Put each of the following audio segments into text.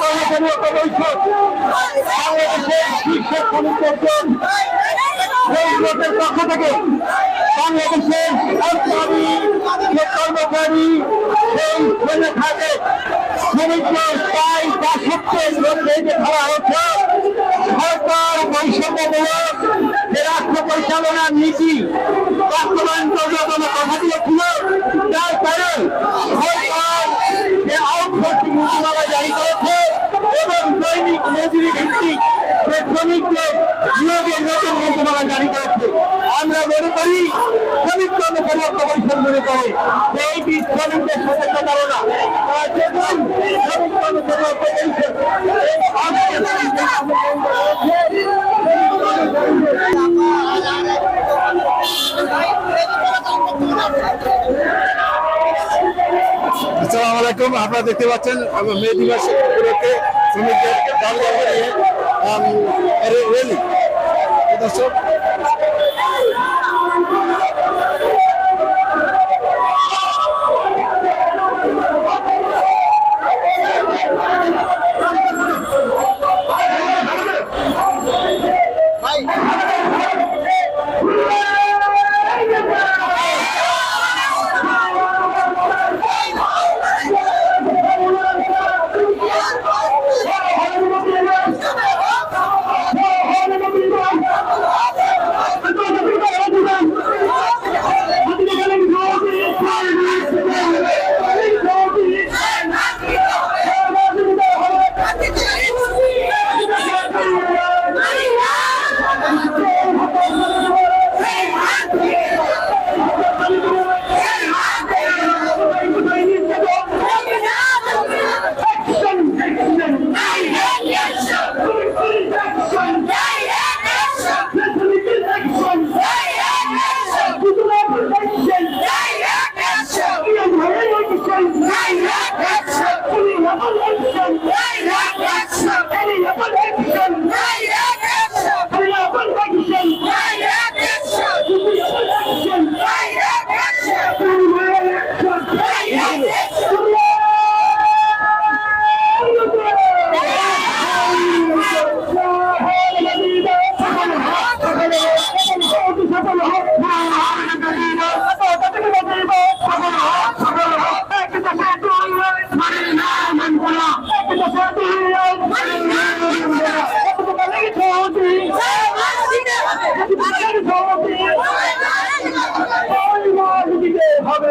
বাংলাদেশের শীর্ষ শ্রমিক পক্ষ থেকে বাংলাদেশের সরকারি যে কর্মচারী সেই শ্রমে থাকে শ্রমিকদের প্রায় বাষট্টির মধ্যে যে ধরা হচ্ছে সরকার বৈষম্যমূলক যে রাষ্ট্র পরিচালনার নীতি বাস্তবায়ন করবে কোনো কথা দিয়েছিল, যার কারণ সরকার যে আউটসোর্সিং নীতিমালা মনে করি শ্রমিক কর্মচারী ঐক্য পরিষদ মনে করে। যে এইটি শ্রমিকদের সচেতন ধারণা তারা আপনারা দেখতে পাচ্ছেন মে দিবস উপলক্ষে শ্রমিকদের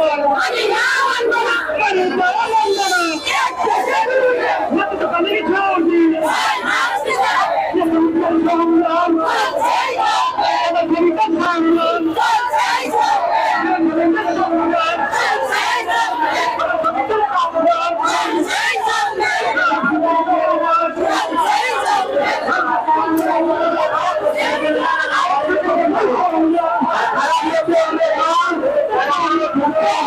আম, না র্যালি না। আমি না। মানব না Yeah.